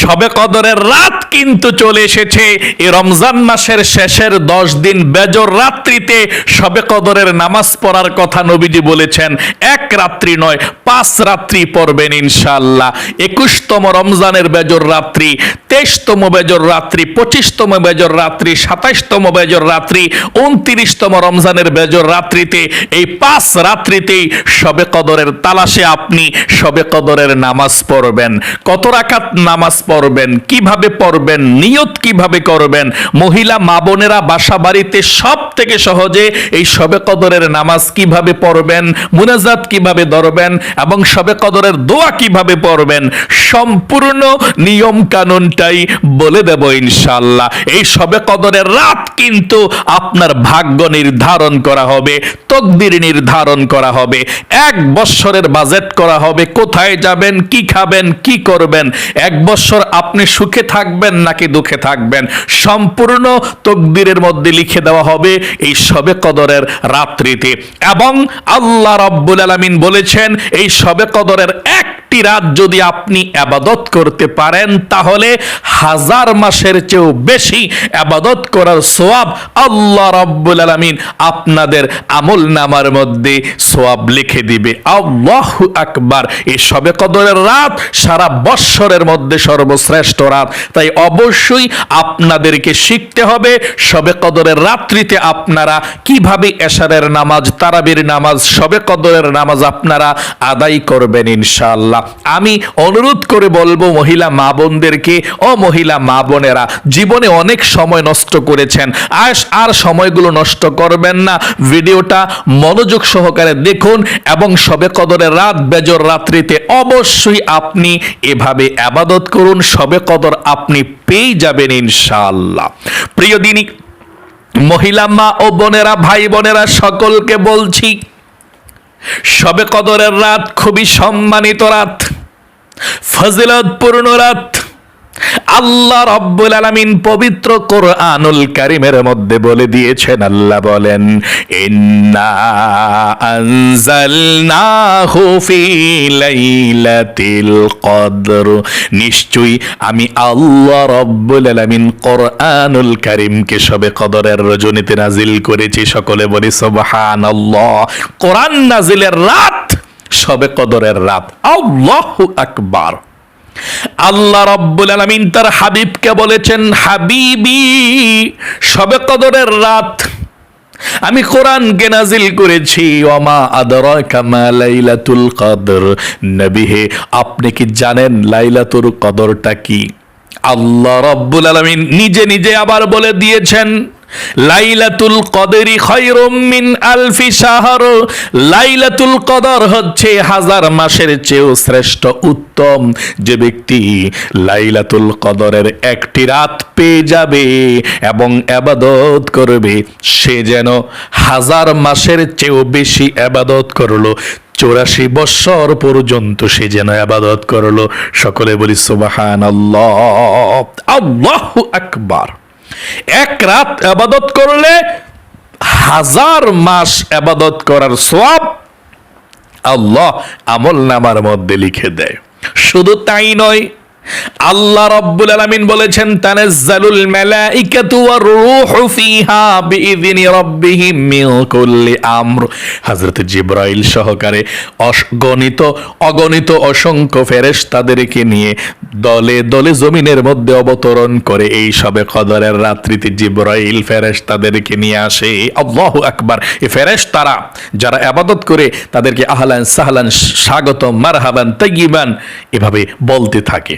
সবে কদরের রাত কিন্তু চলে এসেছে। এই রমজান মাসের শেষের দশ দিন বেজর রাত্রিতে সবে কদরের নামাজ পড়ার কথা নবীজি বলেছেন, এক রাত্রি নয়, পাঁচ রাত্রি পড়বেন ইনশাআল্লাহ। একুশতম রমজানের বেজর রাত্রি, তেইশতম বেজর রাত্রি, পঁচিশতম বেজর রাত্রি, সাতাইশতম বেজর রাত্রি, উনত্রিশতম রমজানের বেজর রাত্রিতে এই পাঁচ রাত্রিতেই সবে কদরের তালাশে আপনি সবে কদরের নামাজ পড়বেন। কত রাকাত নামাজ পড়বেন কীভাবে পড়বেন নিয়ত কীভাবে করবেন, মহিলা, মা বোনেরা বাসা বাড়িতে সব থেকে সহজে এই সবে কদরের নামাজ কীভাবে পড়বেন, মুনাজাত কীভাবে ধরবেন এবং সবে কদরের দোয়া কীভাবে পড়বেন, সম্পূর্ণ নিয়ম কানুনটাই বলে দেব ইনশাল্লাহ এই সবে কদরের রাত কিন্তু আপনার ভাগ্য নির্ধারণ করা হবে, তকদির নির্ধারণ করা হবে, এক বৎসরের বাজেট করা হবে, কোথায় যাবেন, কি খাবেন, কি করবেন, এক বৎসর আপনি সুখে থাকবেন নাকি দুঃখে থাকবেন? সম্পূর্ণ তকদিরের মধ্যে লিখে দেওয়া হবে এই সবে কদরের রাত্রিতে। এবং আল্লাহ রব্বুল আলমিন বলেছেন, এই সবে কদরের একটি রাত যদি আপনি আবাদত করতে পারেন, তাহলে হাজার মাসের চেয়েও বেশি আবাদত করার সোয়াব আল্লাহ রব্বুল আলামিন আপনাদের আমল নামার মধ্যে সোয়াব লিখে দিবে। আল্লাহ আকবার। এই সবে কদরের রাত সারা বৎসরের মধ্যে সর্বশ্রেষ্ঠ রাত। তাই অবশ্যই আপনাদেরকে শিখতে হবে সবে কদরের রাত্রিতে আপনারা কীভাবে এশারের নামাজ, তারাবির নামাজ, সবে কদরের নামাজ আপনারা আদায় করবেন ইনশাআল্লাহ। আমি অনুরোধ করে বলব মহিলা মা বোনদেরকে, ও মহিলা মা বোনেরা, জীবনে অনেক সময় নষ্ট করেছেন আর আর সময়গুলো নষ্ট করবেন না। ভিডিওটা মনোযোগ সহকারে দেখুন এবং সবে কদরের রাত বেজর রাত্রিতে অবশ্যই আপনি এভাবে আবাদত করুন, সবে কদর আপনি পেয়ে যাবেন ইনশাআল্লাহ। প্রিয় দিনী, মহিলা মা ও বোনেরা, ভাই বোনেরা, সকলকে বলছি সবে কদরের রাত খুবই সম্মানিত রাত ফজিলতপূর্ণ রাত। আল্লাহ রব্বুল আলামিন পবিত্র কোরআনুল কারিমের মধ্যে বলে দিয়েছেন, আল্লাহ বলেন, ইন্না আনজালনাহু ফি কদর। নিশ্চয়ই আমি আল্লাহ রব্বুল আলামিন কোরআনুল কারিমকে সবে কদরের রজনীতে নাজিল করেছি। সকলে বলি, সুবহানাল্লাহ। কোরআন নাজিলের রাত সবে কদরের রাত। আল্লাহু আকবার। আল্লাহ রব্বুল আলামিন তার হাবিবকে বলেছেন, হাবিবি, সবে কদরের রাত আমি কোরআনকে নাজিল করেছি। ওমা আদরাকা মা লাইলাতুল কদর। নবী হে, আপনি কি জানেন লাইলাতুল কদরটা কি? আল্লাহ রব্বুল আলামিন নিজে নিজে আবার বলে দিয়েছেন লাইলাতুল কদরি খৈরুম মিন আলফি শাহর। লাইলাতুল কদর হচ্ছে হাজার মাসের চেয়েও শ্রেষ্ঠ, উত্তম। যে ব্যক্তি লাইলাতুল কদরের একটি রাত পেয়ে যাবে এবং আবাদত করবে, সে যেন হাজার মাসের চেয়েও বেশি আবাদত করল। চৌরাশি বৎসর পর্যন্ত সে যেন আবাদত করল। সকলে বলি সুবাহান আল্লাহ আল্লাহু আকবার। এক রাত আবাদত করলে হাজার মাস আবাদত করার সব আল্লাহ আমল নামার মধ্যে লিখে দেয়। শুধু তাই নয় আল্লাহ রব্বুল আলামিন বলেছেন, তানাজ্জালুল মালাইকাতু ওয়ার রূহু ফিহা বিইذনি রাব্বিহিম মিন কুল্লি আমর। হযরত জিবরাইল সহকারে অগণিত অগণিত অসংখ্য ফেরেশতাদেরকে নিয়ে দলে দলে জমিনের মধ্যে অবতরণ করে এই সবে কদরের রাত্রিতে জিবরাইল ফেরেশতাদেরকে নিয়ে আসে। আল্লাহু আকবার। এই ফেরেশতারা যারা আবাদত করে তাদেরকে আহলান সাহলান স্বাগত মারহাবান তাইয়িবান এভাবে বলতে থাকে।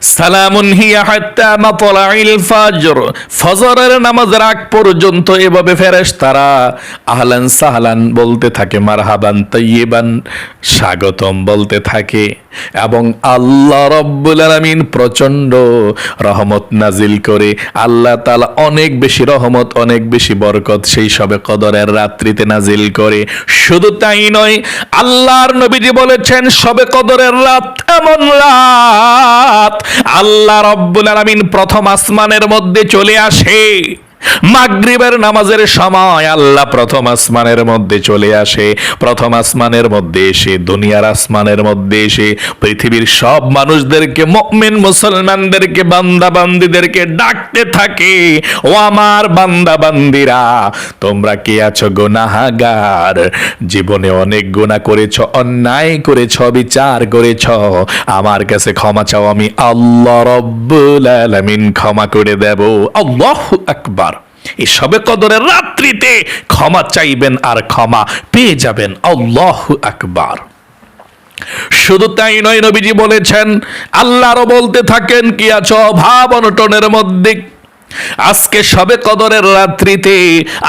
সালামুন হিয়া হাত্তা মাতলাইল ফাজর। ফজরের নামাজের আগ পর্যন্ত এভাবে ফেরেশতারা আহলান সাহলান বলতে থাকে, মারহাবান স্বাগতম বলতে থাকে। এবং আল্লাহ রব্বুল প্রচণ্ড রহমত নাজিল করে, আল্লাহ তাআলা অনেক বেশি রহমত, অনেক বেশি বরকত সেই সবে কদরের রাত্রিতে নাজিল করে। শুধু তাই নয়, আল্লাহর নবীজি বলেছেন, সবে কদরের রাত এমন রাত আল্লাহ রব্বুল আলমিন প্রথম আসমানের মধ্যে চলে আসে। মাগরিবের নামাজের সময় আল্লাহ প্রথম আসমানের মধ্যে চলে আসে। প্রথম আসমানের মধ্যে এসে, দুনিয়ার আসমানের মধ্যে এসে, পৃথিবীর সব মানুষদেরকে, মুমিন মুসলমানদেরকে বান্দা বান্দিদেরকে ডাকতে থাকে। ও আমার বান্দা তোমরা কে আছো গুনাহাগার? জীবনে অনেক গুনাহ করেছ, অন্যায় করেছ, বিচার করেছ। আমার কাছে ক্ষমা চাও, আমি আল্লাহ রব্বুল আলামিন ক্ষমা করে দেব। আল্লাহু আকবার। এই সবে কদরের রাত্রিতে ক্ষমা চাইবেন আর ক্ষমা পেয়ে যাবেন। আল্লাহ আকবার। শুধু তাই নয়, নবীজি বলেছেন আল্লাহরও বলতে থাকেন কি আছো? ভাব অনটনের মধ্যে আজকে সবে কদরের রাত্রিতে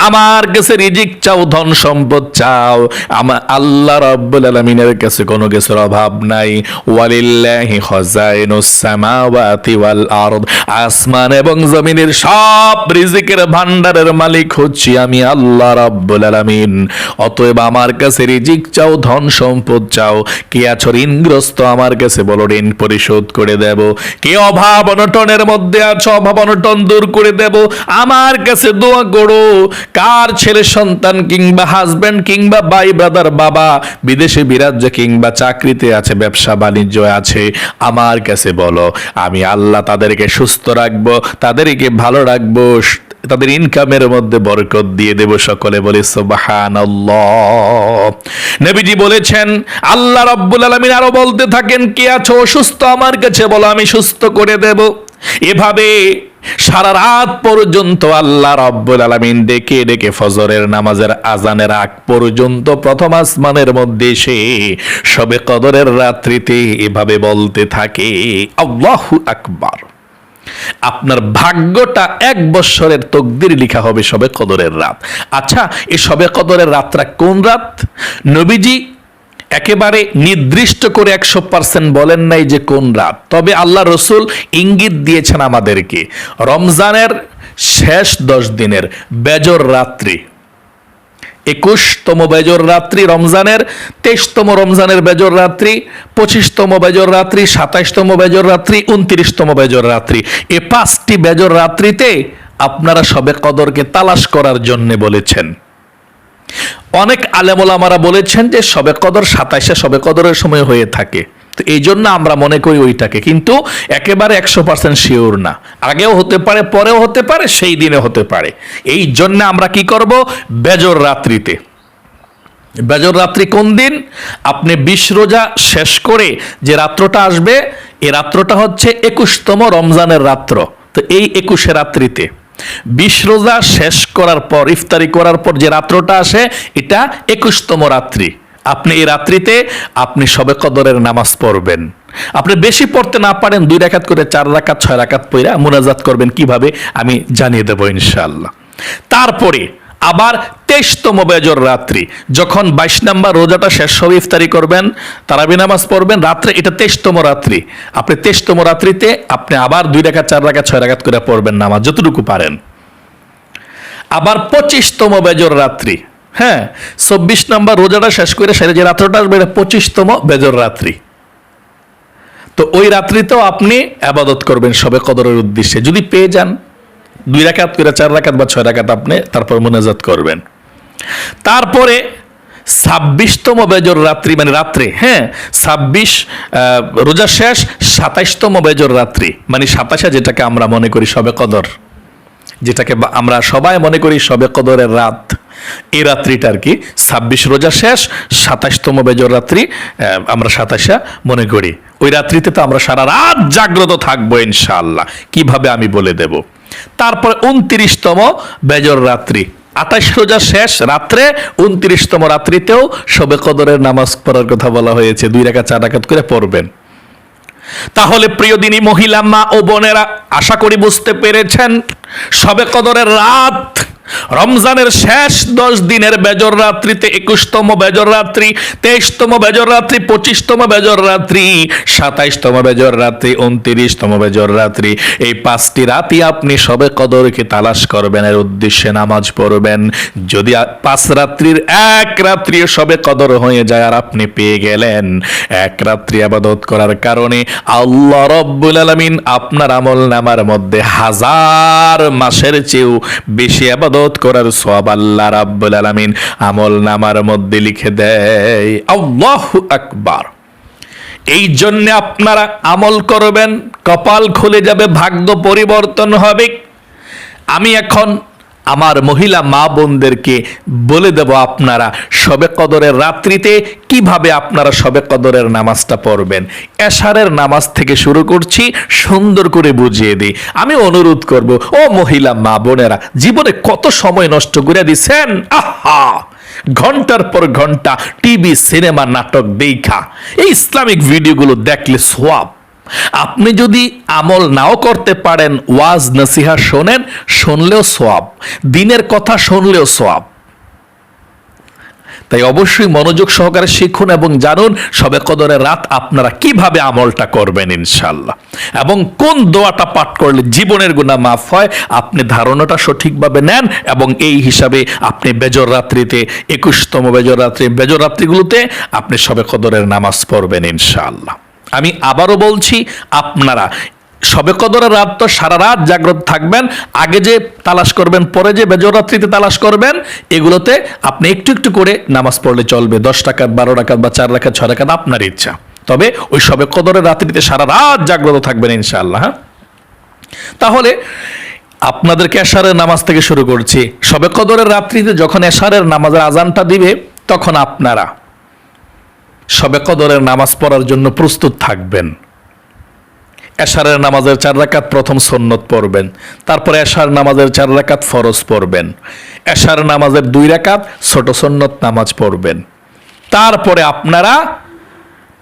আমার কাছে রিজিক চাও, ধন সম্পদ চাও। আমার আল্লাহ রাব্বুল আলামিনের কাছে কোনো কিছুর অভাব নাই। ওয়ালিল্লাহি খাজাইনুস সামাওয়াতি ওয়াল আরদ। আসমান এবং জমিনের সব রিজিকের ভান্ডারের মালিক হচ্ছি আমি আল্লাহ রাব্বুল আলামিন। অতএব আমার কাছে রিজিক চাও, ধন সম্পদ চাও। কে আছো ঋণগ্রস্ত আমার কাছে বলো, ঋণ পরিশোধ করে দেব। কে অভাব অনটনের মধ্যে আছো, অভাব অনটন দূর করে দেব। আমার কাছে দোয়া করো, কার ছেলে সন্তান কিংবা হাজবেন্ড কিংবা ভাই ব্রাদার বাবা, বিদেশে বিরাজ্য কিংবা চাকরিতে আছে, ব্যবসা বাণিজ্য আছে, আমার কাছে বলো, আমি আল্লাহ তাদেরকে সুস্থ রাখব, তাদেরকে ভালো রাখব, তাদের ইনকামের মধ্যে বরকত দিয়ে দেব সকলে বলে নবীজি বলেছেন, আল্লাহ রাব্বুল আলামিন আরও বলতে থাকেন, কে আছো অসুস্থ আমার কাছে বলো, আমি সুস্থ করে দেব। এভাবে সারা রাত পর্যন্ত আল্লাহ রাব্বুল আলামিন ডেকে ডেকে ফজরের নামাজের আজানের আগ পর্যন্ত প্রথম আসমানের মধ্যে সে সবে কদরের রাত্রিতে এভাবে বলতে থাকে, আল্লাহু আকবার। আপনার ভাগ্যটা এক বৎসরের তকদির লিখা হবে সবে কদরের রাত। আচ্ছা এই সবে কদরের রাতটা কোন রাত? নবীজি একেবারে নির্দিষ্ট করে একশো পার্সেন্ট বলেন নাই যে কোন রাত। তবে আল্লাহ রসুল ইঙ্গিত দিয়েছেন আমাদেরকে, রমজানের শেষ দশ দিনের বেজর রাত্রি, একুশতম বেজর রাত্রি রমজানের, তেইশতম রমজানের বেজর রাত্রি, পঁচিশতম বেজর রাত্রি, সাতাইশতম বেজর রাত্রি, উনত্রিশতম বেজর রাত্রি। এ পাঁচটি বেজর রাত্রিতে আপনারা সবে কদরকে তালাশ করার জন্য বলেছেন। অনেক আলেমোলামারা বলেছেন যে সবে কদর সাতাইশে সবে কদরের সময় হয়ে থাকে। তো এই জন্য আমরা মনে করি ওইটাকে। কিন্তু একেবারে একশো পার্সেন্ট শিওর না। আগেও হতে পারে, পরেও হতে পারে, সেই দিনে হতে পারে। এই জন্য আমরা কি করব? বেজর রাত্রিতে। বেজর রাত্রি কোন দিন? আপনি বিশ রোজা শেষ করে যে রাত্রটা আসবে এই রাত্রটা হচ্ছে একুশতম রমজানের রাত্র। তো এই একুশে রাত্রিতে। বিশ রোজা শেষ করার পর, ইফতারি করার পর যে রাত্রটা আসে, এটা একুশতম রাত্রি। আপনি এই রাত্রিতে আপনি সবে কদরের নামাজ পড়বেন। আপনি বেশি পড়তে না পারেন, দুই রাকাত করে চার রাকাত, ছয় রাকাত পইরা মোনাজাত করবেন। কীভাবে? আমি জানিয়ে দেবো ইনশাল্লাহ তারপরে আবার তেইশতম বেজর রাত্রি। যখন বাইশ নাম্বার রোজাটা শেষ হবে, ইফতারি করবেন, তারাবি নামাজ পড়বেন, রাত্রে এটা তেইশতম রাত্রি। আপনি তেইশতম রাত্রিতে আপনি আবার দুই রাকাত চার রাকাত ছয় রাকাত করে পড়বেন নামাজ, যতটুকু পারেন। আবার পঁচিশতম বেজর রাত্রি। হ্যাঁ চব্বিশ নম্বর রোজাটা শেষ করে সেরে যে রাত্রটা আসবে, এটা পঁচিশতম বেজর রাত্রি। তো ওই রাত্রিতেও আপনি আবাদত করবেন সবে কদরের উদ্দেশ্যে। যদি পেয়ে যান দুই রাকাত করে চার রাকাত বা ছয় রাকাত আপনি তারপর মোনাজাত করবেন। তারপরে ছাব্বিশতম বেজর রাত্রি মানে রাত্রে হ্যাঁ ছাব্বিশ রোজা শেষ, সাতাইশতম বেজর রাত্রি মানে সাতাশে যেটাকে আমরা মনে করি সবে কদর, যেটাকে আমরা সবাই মনে করি সবে কদরের রাত, এই রাত্রিটা আর কি, ছাব্বিশ রোজা শেষ সাতাশতম বেজর রাত্রি আমরা সাতাশা মনে করি। ওই রাত্রিতে তো আমরা সারা রাত জাগ্রত থাকব ইনশাআল্লাহ। কীভাবে আমি বলে দেব? তারপর উনত্রিশতম বেজর রাত্রি। আঠাশ রোজা শেষ রাত্রে, উনত্রিশতম রাত্রিতেও সবে কদরের নামাজ পড়ার কথা বলা হয়েছে। দুই রেখা চার রাখাত করে পড়বেন। তাহলে প্রিয় দিনী মহিলা, মা ও বোনেরা, আশা করি বুঝতে পেরেছেন সবে কদরের রাত রমজানের শেষ দশ দিনের বেজর রাত্রিতে একুশতম বেজর রাত্রি, তেইশতম বেজর রাত্রি, পঁচিশতম বেজর রাত্রি, সাতাইশতম বেজর রাত্রি, উনত্রিশতম বেজর রাত্রি। এই পাঁচটি রাতই আপনি সবে কদরকে তালাশ করবেন, এর উদ্দেশ্যে নামাজ পড়বেন। যদি পাঁচ রাত্রির এক রাত্রি সবে কদর হয়ে যায় আর আপনি পেয়ে গেলেন, এক রাত্রি আবাদত করার কারণে আল্লাহ রব্বুল আলামিন আপনার আমল নামার মধ্যে হাজার মাসের চেয়েও বেশি আবাদত করার সব আল্লাহ রাব্বুল আলামিন আমল নামার মধ্যে লিখে দেয়, আল্লাহু আকবার। এই জন্য আপনারা আমল করবেন, কপাল খুলে যাবে, ভাগ্য পরিবর্তন হবে। আমি এখন আমার মহিলা মা বোনদেরকে বলে দেব আপনারা সবে কদরের রাত্রিতে কীভাবে আপনারা সবে কদরের নামাজটা পড়বেন। এশারের নামাজ থেকে শুরু করছি, সুন্দর করে বুঝিয়ে দিই। আমি অনুরোধ করব, ও মহিলা মা বোনেরা, জীবনে কত সময় নষ্ট করে দিছেন? আহা! ঘণ্টার পর ঘণ্টা টিভি, সিনেমা, নাটক, দেখা। এই ইসলামিক ভিডিওগুলো দেখলে সোয়াব। আপনি যদি আমল নাও করতে পারেন, ওয়াজ, নসিহা শোনেন, শুনলেও সোয়াব দিনের কথা শুনলেও সোয়াব তাই অবশ্যই মনোযোগ সহকারে শিখুন এবং জানুন সবে কদরের রাত আপনারা কীভাবে আমলটা করবেন ইনশাল্লাহ এবং কোন দোয়াটা পাঠ করলে জীবনের গুণা মাফ হয়, আপনি ধারণাটা সঠিকভাবে নেন এবং এই হিসাবে আপনি বেজর রাত্রিতে, একুশতম বেজর রাত্রি, বেজর রাত্রিগুলোতে আপনি সবে কদরের নামাজ পড়বেন ইনশাআল্লাহ। আমি আবারও বলছি, আপনারা সবে কদরের রাত তো সারা রাত জাগ্রত থাকবেন, আগে যে তালাশ করবেন, পরে যে বেজর রাত্রিতে তালাশ করবেন, এগুলোতে আপনি একটু একটু করে নামাজ পড়লে চলবে, দশ টাকাত বারো টাকাত বা চার রাখাত ছয় রাখাত আপনার ইচ্ছা। তবে ওই সবে কদরের রাত্রিতে সারা রাত জাগ্রত থাকবেন ইনশাআল্লাহ হ্যাঁ? তাহলে আপনাদেরকে এশারের নামাজ থেকে শুরু করছি। সবে কদরের রাত্রিতে যখন এশারের নামাজের আজানটা দিবে, তখন আপনারা সবে কদরের নামাজ পড়ার জন্য প্রস্তুত থাকবেন। এশারের নামাজের চার রাকাত প্রথম সন্নত পড়বেন, তারপরে এশার নামাজের চার রাকাত ফরজ পড়বেন। এশার নামাজের দুই রাকাত ছোট সন্নত নামাজ পড়বেন। তারপরে আপনারা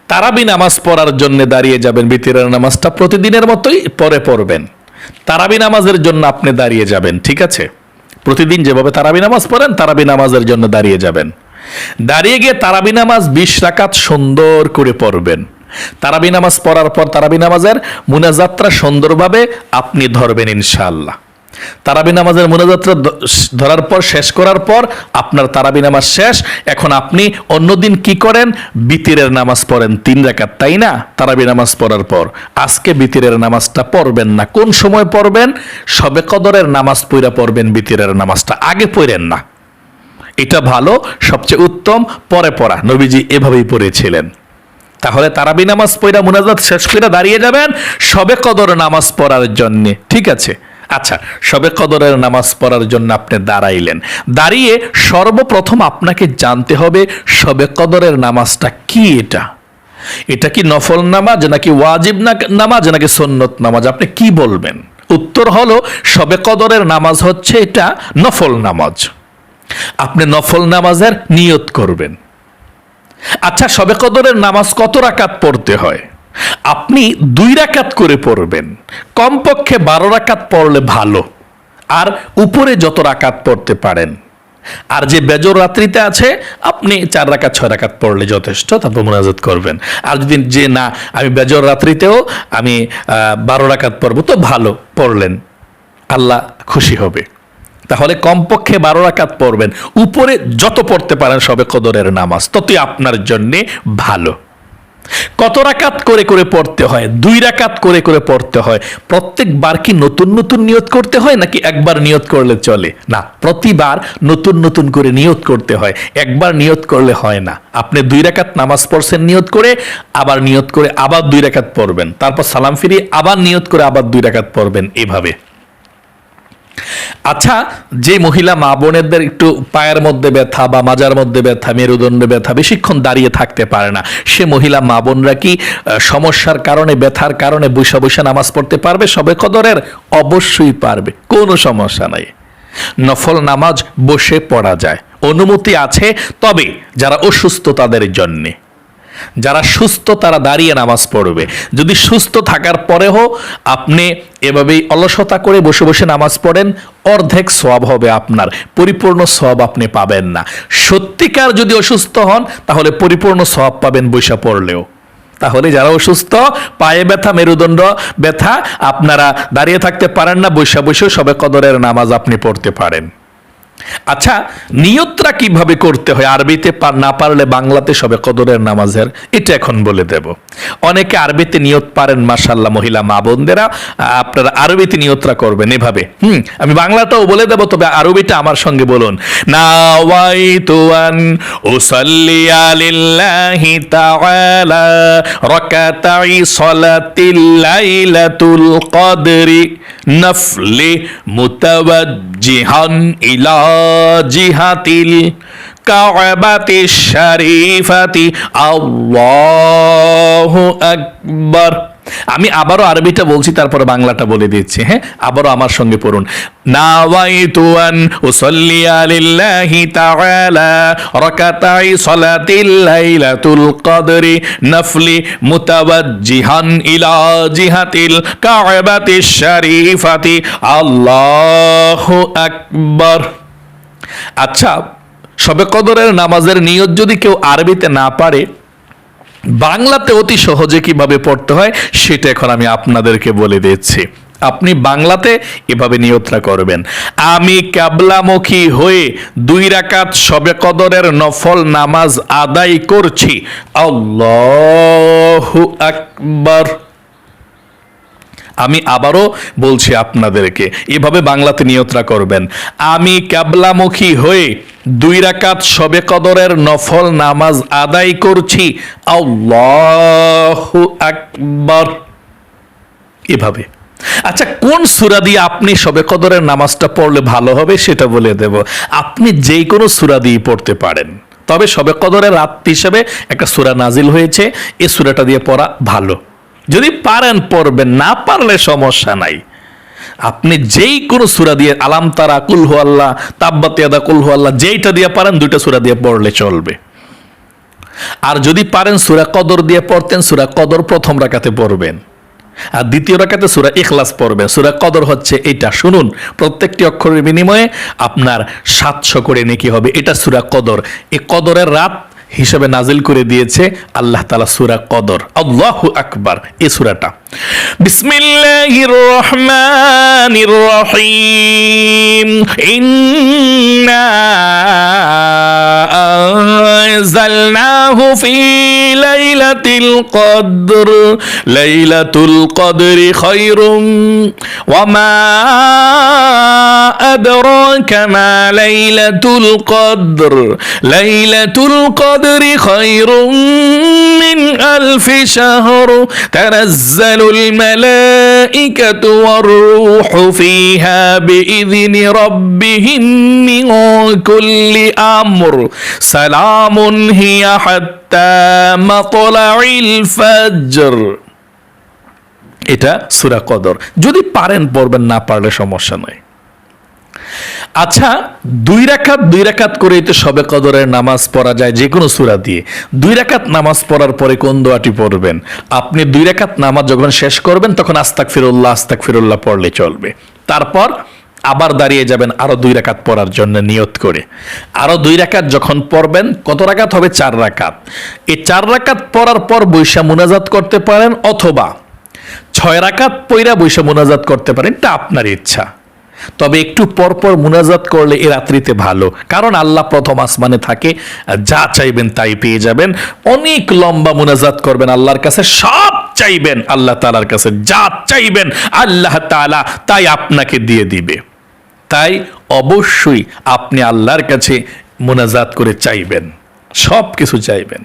তারাবি নামাজ পড়ার জন্য দাঁড়িয়ে যাবেন, বিতিরের নামাজটা প্রতিদিনের মতোই পরে পড়বেন। তারাবি নামাজের জন্য আপনি দাঁড়িয়ে যাবেন, ঠিক আছে? প্রতিদিন যেভাবে তারাবি নামাজ পড়েন, তারাবি নামাজের জন্য দাঁড়িয়ে যাবেন। দাঁড়িয়ে গিয়ে তারাবি নামাজ বিশ রাকাত সুন্দর করে পড়বেন। তারাবি নামাজ পড়ার পর তারাবি নামাজের মুনাযাত্রা সুন্দরভাবে আপনি ধরবেন ইনশাআল্লাহ। তারাবি নামাজের মোনাজাত্রা ধরার পর, শেষ করার পর আপনার তারাবি নামাজ শেষ। এখন আপনি অন্যদিন কি করেন? বিতিরের নামাজ পড়েন তিন রাকাত, তাই না? তারাবি নামাজ পড়ার পর। আজকে বিতিরের নামাজটা পড়বেন না। কোন সময় পড়বেন? সবে কদরের নামাজ পইরা পড়বেন বিতিরের নামাজটা। আগে পড়েন না। এটা ভালো, সবচেয়ে উত্তম, পরে পড়া। নবীজি এভাবেই পড়েছিলেন। তাহলে তারাবি নামাজ পড়া, মুনাজাত শেষ করে দাঁড়িয়ে যাবেন সবে কদর নামাজ পড়ার জন্যে। ঠিক আছে? আচ্ছা সবে কদরের নামাজ পড়ার জন্য আপনি দাঁড়াইলেন। দাঁড়িয়ে সর্বপ্রথম আপনাকে জানতে হবে সবে কদরের নামাজটা কি এটা? এটা কি নফল নামাজ নাকি ওয়াজিব নামাজ নাকি সন্নত নামাজ? আপনি কি বলবেন? উত্তর হলো, সবে কদরের নামাজ হচ্ছে এটা নফল নামাজ। আপনি নফল নামাজের নিয়ত করবেন। আচ্ছা সবে কদরের নামাজ কত রাকাত পড়তে হয়? আপনি দুই রাকাত করে পড়বেন। কমপক্ষে বারো রাকাত পড়লে ভালো। আর উপরে যত রাকাত পড়তে পারেন। আর যে বেজর রাত্রিতে আছে, আপনি চার রাকাত, ছয় রাকাত পড়লে যথেষ্ট, তারপর মোনাজাত করবেন। আর যদি যে না, আমি বেজর রাত্রিতেও আমি বারো রাকাত পড়ব, তো ভালো, পড়লেন। আল্লাহ খুশি হবে। তাহলে কমপক্ষে বারো রাকাত পড়বেন। উপরে যত পড়তে পারেন সবে কদরের নামাজ, ততই আপনার জন্যে ভালো। কত রাকাত করে করে পড়তে হয়? দুই রাকাত করে করে পড়তে হয়। প্রত্যেকবার কি নতুন নতুন নিয়ত করতে হয়, নাকি একবার নিয়ত করলে চলে? না, প্রতিবার নতুন নতুন করে নিয়ত করতে হয়। একবার নিয়ত করলে হয় না। আপনি দুই রাকাত নামাজ পড়ছেন নিয়ত করে, আবার নিয়ত করে আবার দুই রাকাত পড়বেন। তারপর সালাম ফিরিয়ে আবার নিয়ত করে আবার দুই রাকাত পড়বেন এভাবে। আচ্ছা যে মহিলা মা বোনেদের একটু পায়ের মধ্যে ব্যথা বা মাজার মধ্যে ব্যথা, মেরুদণ্ডে ব্যথা বেশিক্ষণ দাঁড়িয়ে থাকতে পারে না, সে মহিলা মা বোনরা কি সমস্যার কারণে, ব্যথার কারণে বৈশা বৈশা নামাজ পড়তে পারবে? সবে কদরের অবশ্যই পারবে, কোনো সমস্যা নাই। নফল নামাজ বসে পড়া যায়, অনুমতি আছে, তবে যারা অসুস্থ তাদের জন্যে। যারা সুস্থ, তারা দাঁড়িয়ে নামাজ পড়বে। যদি সুস্থ থাকার পরেও আপনি এভাবেই অলসতা করে বসে বসে নামাজ পড়েন, অর্ধেক সব হবে আপনার। পরিপূর্ণ সব আপনি পাবেন না। সত্যিকার যদি অসুস্থ হন, তাহলে পরিপূর্ণ সব পাবেন বৈশা পড়লেও। তাহলে যারা অসুস্থ, পায়ে ব্যথা, মেরুদণ্ড ব্যথা, আপনারা দাঁড়িয়ে থাকতে পারেন না, বৈশা বসেও সবে কদরের নামাজ আপনি পড়তে পারেন। আচ্ছা নিয়তটা কীভাবে করতে হয়? আরবিতে না পারলে বাংলাতে সবে কদরের নামাজের। এটা এখন বলে দেব। অনেকে আরবিতে নিয়ত পারেন মাসাল্লাহ মহিলা, মা বোনদেরা। আপনারা আরবিতে নিয়তটা করবেন এভাবে। হুম, আমি বাংলাটাও বলে দেব, তবে আরবিটা আমার সঙ্গে বলুন। মুতাওয়াজ্জিহান ইলা জিহাতিল কাবাতি শরীফাতি আল্লাহু আকবার আমি আবারও আরবিটা বলছি, তারপরে বাংলাটা বলে দিচ্ছি হ্যাঁ? আবারও আমার সঙ্গে পড়ুন। নাওয়াইতু আন উসাল্লিয়া লিল্লাহি তাআলা রাকাতাই সালাতিল লাইলাতুল কদরি নফলি মুতাওয়াজ্জিহান ইলা জিহাতিল কাবাতি শরীফাতি। আল্লাহু আকবার। আচ্ছা সবে কদরের নামাজের নিয়ত যদি কেউ আরবিতে না পারে, বাংলাতে অতি সহজে কীভাবে পড়তে হয়, সেটা এখন আমি আপনাদেরকে বলে দিচ্ছি। আপনি বাংলাতে এভাবে নিয়তটা করবেন। আমি ক্যাবলামুখী হয়ে দুই রাকাত সবে কদরের নফল নামাজ আদায় করছি। আল্লাহু আকবার। আমি আবারও বলছি আপনাদেরকে, এভাবে বাংলাতে নিয়তরা করবেন। আমি ক্যাবলামুখী হয়ে দুই রাকাত সবে কদরের নফল নামাজ আদায় করছি। আল্লাহু আকবার। এভাবে। আচ্ছা কোন সুরা দিয়ে আপনি সবে কদরের নামাজটা পড়লে ভালো হবে সেটা বলে দেব। আপনি যেই কোনো সুরা দিয়ে পড়তে পারেন। তবে সবে কদরের রাত হিসেবে একটা সুরা নাজিল হয়েছে এই সুরাটা দিয়ে পড়া ভালো। যদি পারেন, পড়বেন। না পারলে সমস্যা নাই। আপনি যেই কোনো সুরা দিয়ে আলাম তারা কুলহু আল্লাহ তাব্বাতিয়াদা কুলহু আল্লাহ, যেইটা দিয়ে পারেন, দুইটা সুরা দিয়ে পড়লে চলবে। আর যদি পারেন, সুরা কদর দিয়ে পড়তেন, সুরা কদর প্রথম রাকাতে পড়বেন। আর দ্বিতীয় রাকাতে সুরা ইখলাস পড়বেন। সুরা কদর হচ্ছে এটা শুনুন, প্রত্যেকটি অক্ষরের বিনিময়ে আপনার সাতশো করে নেকি হবে। এটা সুরা কদর। এই কদরের রাত হিসাবে নাজিল করে দিয়েছে আল্লাহ তালা সুরা কদর। আল্লাহ আকবার এই সুরাটা। বিসমিল্লাহির রহমানির রহিম। ইন্না আনজালনাহু ফি লাইলাতিল কদর। লাইলাতুল কদরি খায়রুম। ওয়া মা আদরাকা মা লাইলাতুল কদর। লাইলাতুল কদর القدر خير من ألف شهر تنزل الملائكة والروح فيها بإذن ربهم من كل أمر سلام هي حتى مطلع الفجر এটা সুরা কদর যদি পারেন পড়বেন না পারলে সমস্যা নয় আচ্ছা দুই রাকাত দুই রাকাত করে তো সবে কদরের নামাজ পড়া যায় যে কোনো সুরা দিয়ে। দুই রাকাত নামাজ পড়ার পরে কোন দোয়াটি পড়বেন? আপনি দুই রাকাত নামাজ যখন শেষ করবেন, তখন আস্তাক ফিরুল্লাহ আস্তাক ফিরুল্লাহ পড়লে চলবে। তারপর আবার দাঁড়িয়ে যাবেন আরও দুই রাকাত পড়ার জন্য নিয়ত করে। আরও দুই রাকাত যখন পড়বেন, কত রাকাত হবে? চার রাকাত। এই চার রাকাত পড়ার পর বৈশা মুনাজাত করতে পারেন অথবা ছয় রাকাত পইরা বৈশা মুনাজাত করতে পারেন, এটা আপনার ইচ্ছা। তবে একটু পরপর মুনাজাত করলে এ রাত্রিতে ভালো। কারণ আল্লাহ প্রথম আসমানে থাকে, যা চাইবেন তাই পেয়ে যাবেন। অনেক লম্বা মুনাজাত করবেন আল্লাহর কাছে, সব চাইবেন আল্লাহ তালার কাছে, যা চাইবেন আল্লাহ তালা তাই আপনাকে দিয়ে দিবে। তাই অবশ্যই আপনি আল্লাহর কাছে মোনাজাত করে চাইবেন, সব কিছু চাইবেন।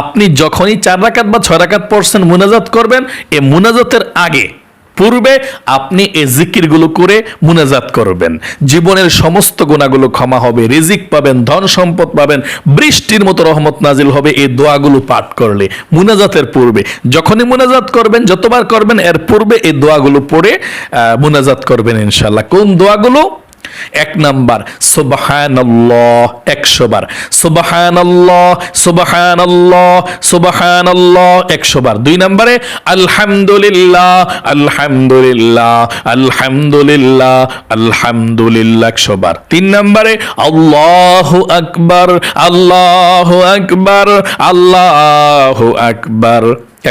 আপনি যখনই চার রাকাত বা ছয় রাকাত পড়ছেন, মুনাজাত করবেন, এ মুনাজাতের আগে পূর্বে আপনি এই জিকিরগুলো করে মুনাজাত করবেন। জীবনের সমস্ত গুণাগুলো ক্ষমা হবে, রিজিক পাবেন, ধন সম্পদ পাবেন, বৃষ্টির মতো রহমত নাজিল হবে এই দোয়াগুলো পাঠ করলে। মুনাজাতের পূর্বে, যখনই মুনাজাত করবেন, যতবার করবেন, এর পূর্বে এই দোয়াগুলো পড়ে মুনাজাত করবেন ইনশাল্লাহ কোন দোয়াগুলো? এক নাম্বার, সুবহানাল্লাহ, একশো বার। সুবহানাল্লাহ সুবহানাল্লাহ সুবহানাল্লাহ, একশো বার। দুই নম্বরে, আলহামদুলিল্লাহ আলহামদুলিল্লাহ আলহামদুলিল্লাহ আলহামদুলিল্লাহ, একশো বার। তিন নম্বরে, আল্লাহ আকবার আল্লাহ আকবার আল্লাহ আকবার,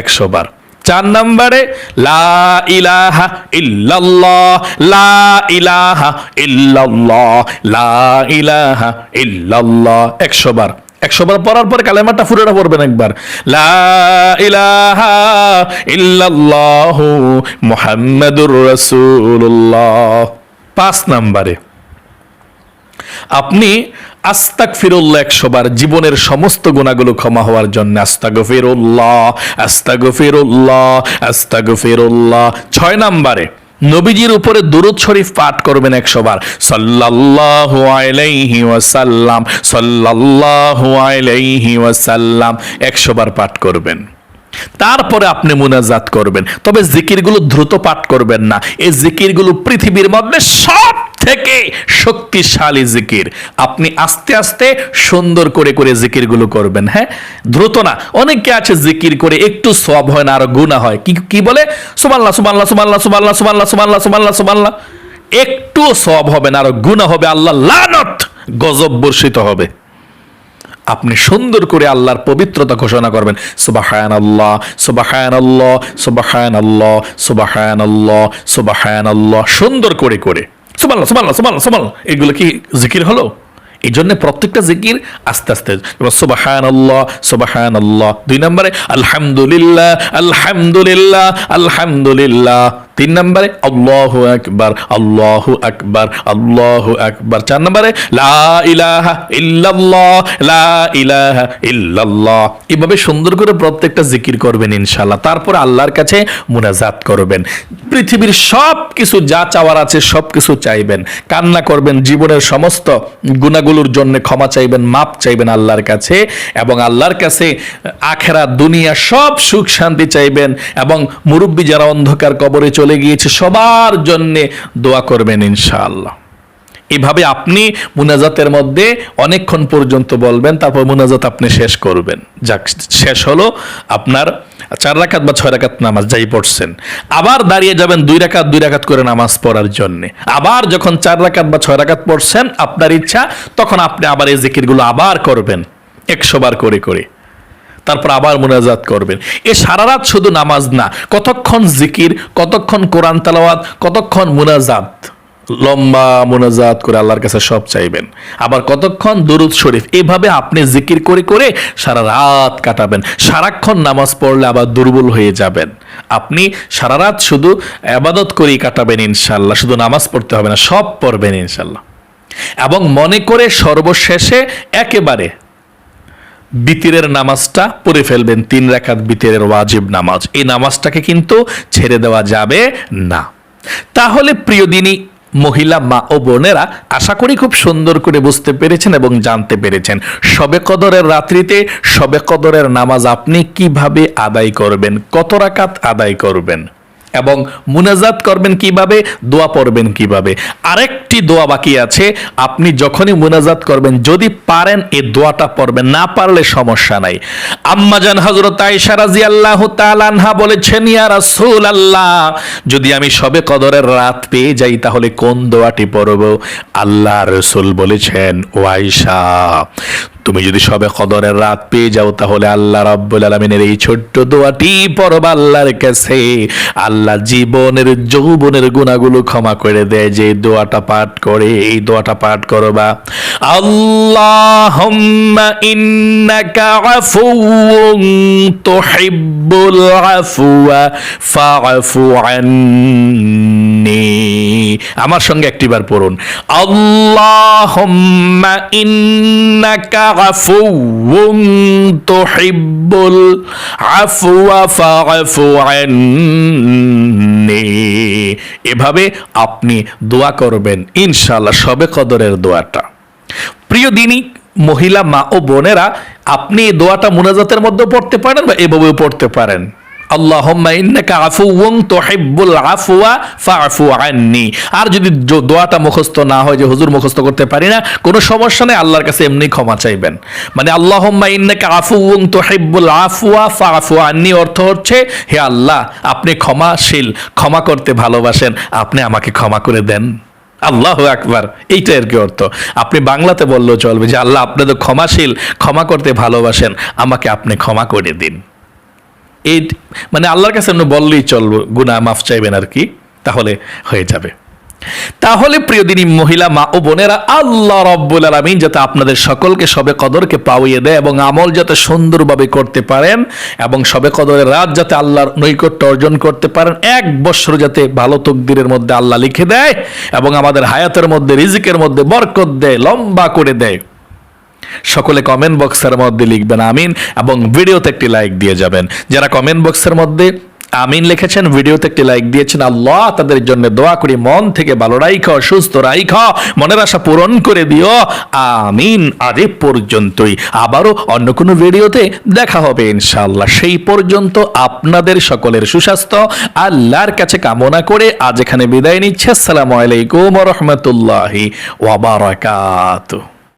একশো বার। চার নম্বরে, লা ইলাহা ইল্লাল্লাহ, লা ইলাহা ইল্লাল্লাহ, লা ইলাহা ইল্লাল্লাহ। একশো বার। একশো বার পড়ার পরে কালেমাটা ফুরেটা পড়বেন একবার। লা ইলাহা ইল্লাল্লাহ মুহাম্মাদুর রাসূলুল্লাহ। পাঁচ নম্বরে। আপনি আস্তাক ফিরুল্লাহ একশোবার জীবনের সমস্ত গুণাগুলো ক্ষমা হওয়ার জন্য আস্তাগ ফিরুল্লাহ আস্তাগ ফিরুল্লাহ আস্তাগ ফিরুল্লাহ ছয় নাম্বারে, নবীজির উপরে দুরুদ শরীফ পাঠ করবেন একশো বার সাল্লাল্লাহু আলাইহি ওয়াসাল্লাম, সাল্লাল্লাহু আলাইহি ওয়াসাল্লাম একশো বার পাঠ করবেন। তারপরে আপনি মুনাজাত করবেন। তবে জিকিরগুলো দ্রুত পাঠ করবেন না। এই জিকিরগুলো পৃথিবীর মধ্যে সব থেকে শক্তিশালী জিকির। আপনি আস্তে আস্তে সুন্দর করে করে জিকিরগুলো করবেন হ্যাঁ? দ্রুত না। অনেকে আছে জিকির করে একটু সব হয় না, আর গুণা হয়। কি কি বলে? সুমাল্লা সুমাল্লা সুমাল্লা সুমাল্লা সুমাল্লা সুমাল্লা সুমাল্লা সুমাল্লা একটু সব হবে না, আর গুণা হবে। আল্লাহ লানত গজব বর্ষিত হবে। আপনি সুন্দর করে আল্লাহর পবিত্রতা ঘোষণা করবেন। সুবাহান আল্লাহ সুবাহান আল্লাহ সুবাহান আল্লাহ সুবাহান আল্লাহ সুবাহান আল্লাহ সুন্দর করে করে। সুবাল্লাহ সুবাল্লাহ সুবাল্লাহ সুবাল্লাহ এগুলো কি জিকির হলো? এই জন্য প্রত্যেকটা জিকির আস্তে আস্তে। সুবাহান আল্লাহ সুবাহান আল্লাহ দুই নম্বরে, আলহামদুলিল্লাহ আলহামদুলিল্লাহ আলহামদুলিল্লাহ। তিন নম্বরে আল্লাহ আকবার আল্লাহ আকবার আল্লাহ আকবার। চার নম্বরে, লা ইলাহা লা ইলাহা এভাবে সুন্দর করে প্রত্যেকটা জিকির করবেন ইনশাআল্লাহ। তারপর আল্লাহর কাছে মুনাজাত করবেন। পৃথিবীর সব কিছু যা চাওয়ার আছে সব কিছু চাইবেন। কান্না করবেন, জীবনের সমস্ত গুণাগুলোর জন্য ক্ষমা চাইবেন, মাপ চাইবেন আল্লাহর কাছে এবং আল্লাহর কাছে আখেরা দুনিয়া সব সুখ শান্তি চাইবেন এবং মুরব্বী যারা অন্ধকার কবরে চলে গিয়েছে, সবার জন্যে দোয়া করবেন ইনশাআল্লাহ। এভাবে আপনি মুনাজাতের মধ্যে অনেকক্ষণ পর্যন্ত বলবেন, তারপর মুনাজাত আপনি শেষ করবেন। যাক, শেষ হলো আপনার চার রাকাত বা ছয় রাকাত নামাজ, যাই পড়ছেন। আবার দাঁড়িয়ে যাবেন দুই রাকাত দুই রাকাত করে নামাজ পড়ার জন্য। আবার যখন চার রাকাত বা ছয় রাকাত পড়ছেন, আপনার ইচ্ছা, তখন আপনি আবার এই জিকিরগুলো আবার করবেন, একশো বার করে করে। তারপর আবার মোনাজাত করবেন। এ সারা রাত শুধু নামাজ না, কতক্ষণ জিকির, কতক্ষণ কোরআন তালাওয়াত, কতক্ষণ মুনাজাত। লম্বা মোনাজাত করে আল্লাহর কাছে সব চাইবেন। আবার কতক্ষণ দরুদ শরীফ, এভাবে আপনি জিকির করে করে সারা রাত কাটাবেন। সারাক্ষণ নামাজ পড়লে আবার দুর্বল হয়ে যাবেন। আপনি সারা রাত শুধু আবাদত করেই কাটাবেন ইনশাল্লাহ শুধু নামাজ পড়তে হবে না, সব পড়বেন ইনশাল্লাহ এবং মনে করে সর্বশেষে একেবারে বিতিরের নামাজটা পড়ে ফেলবেন, তিন রাকাত বিতিরের ওয়াজিব নামাজ। এই নামাজটাকে কিন্তু ছেড়ে দেওয়া যাবে না। তাহলে প্রিয় দিনী, মহিলা মা ও বোনেরা, আশা করি খুব সুন্দর করে বুঝতে পেরেছেন এবং জানতে পেরেছেন। সবে কদরের রাত্রিতে সবে কদরের নামাজ আপনি কীভাবে আদায় করবেন, কত রাকাত আদায় করবেন? এবং মুনাজাত করবেন কীভাবে? দোয়া পড়বেন কীভাবে? আরেকটি দোয়া বাকি আছে, আপনি যখনই মুনাজাত করবেন, যদি পারেন এই দোয়াটা পড়বেন, না পারলে সমস্যা নাই। আম্মাজান হযরত আয়েশা রাদিয়াল্লাহু তাআলা আনহা বলেছেন, ইয়া রাসূলুল্লাহ, যদি আমি সবে কদরের রাত পেয়ে যাই, তাহলে কোন দোয়াটি পড়ব? আল্লাহ রাসূল বলেছেন, ও আয়েশা তুমি যদি সবে কদরের রাত পেয়ে যাও, তাহলে আল্লাহ রাব্বুল আলামিনের এই ছোট্ট দোয়াটি পড়বা আল্লাহর কাছে। আল্লাহ জীবনের, যৌবনের গুণাগুলো ক্ষমা করে দেয় যে দোয়াটা পাঠ করে। এই দোয়াটা পাঠ করো করবা, আল্লাহুম্মা ইন্নাকা আফুউন তুহিব্বুল আফওয়া ফাআফু আন্নি। আমার সঙ্গে একটিবার পড়ুন, আল্লাহুম্মা ইন্নাকা আফুউন تحب العفو فاعف عني. এভাবে আপনি দোয়া করবেন। ইনশাল্লাহ সবে কদরের দোয়াটা। প্রিয় দিনই মহিলা মা ও বোনেরা, আপনি এই দোয়াটা মোনাজাতের মধ্যে পড়তে পারেন বা এভাবেও পড়তে পারেন। আল্লাহুম্মা ইন্নাকা আফুউন তুহিব্বুল আফওয়া ফাআফু আন্নি। আর যদি দোয়াটা মুখস্থ না হয় যে হুজুর মুখস্থ করতে পারি না, কোনো সমস্যা নেই, আল্লাহর কাছে এমনি ক্ষমা চাইবেন। মানে আল্লাহুম্মা ইন্নাকা আফুউন তুহিব্বুল আফওয়া ফাআফু আন্নি অর্থ হচ্ছে, হে আল্লাহ, আপনি ক্ষমাশীল, ক্ষমা করতে ভালোবাসেন, আপনি আমাকে ক্ষমা করে দেন। আল্লাহ আকবার এইটা আর কি অর্থ। আপনি বাংলাতে বললেও চলবে যে, আল্লাহ আপনি তো ক্ষমাশীল, ক্ষমা করতে ভালোবাসেন, আমাকে আপনি ক্ষমা করে দিন। এই মানে আল্লাহর কাছে বললেই চলবে, গুনাহ মাফ চাইবেন আর কি, তাহলে হয়ে যাবে। তাহলে প্রিয় দিনী মহিলা, মা ও বোনেরা, আল্লাহ রব্বুল আলমিন যাতে আপনাদের সকলকে সবে কদরকে পাওয়িয়ে দেয় এবং আমল যাতে সুন্দরভাবে করতে পারেন এবং সবে কদরের রাত যাতে আল্লাহর নৈকট্য অর্জন করতে পারেন, এক বছর যাতে ভালো তকদিরের মধ্যে আল্লাহ লিখে দেয় এবং আমাদের হায়াতের মধ্যে, রিজিকের মধ্যে বরকত দেয়, লম্বা করে দেয়। সকলে কমেন্ট বক্সের মধ্যে লিখবেন আমিন এবং ভিডিওতে একটি লাইক দিয়ে যাবেন। যারা কমেন্ট বক্সের মধ্যে আমিন লিখেছেন ভিডিওতে একটি লাইক দিয়েছেন, আল্লাহ তাদের জন্য দোয়া করি, মন থেকে ভালো রাইখ, সুস্থ রাইখ, মনের আশা পূরণ করে দিও। আমিন এ পর্যন্তই। আবারও অন্য কোনো ভিডিওতে দেখা হবে ইনশাআল্লাহ। সেই পর্যন্ত আপনাদের সকলের সুস্বাস্থ্য, আল্লাহর কাছে কামনা করে আজ এখানে বিদায় নিচ্ছে। আসসালামু আলাইকুম রহমতুল্লাহি ওয়াবারাকাতুহ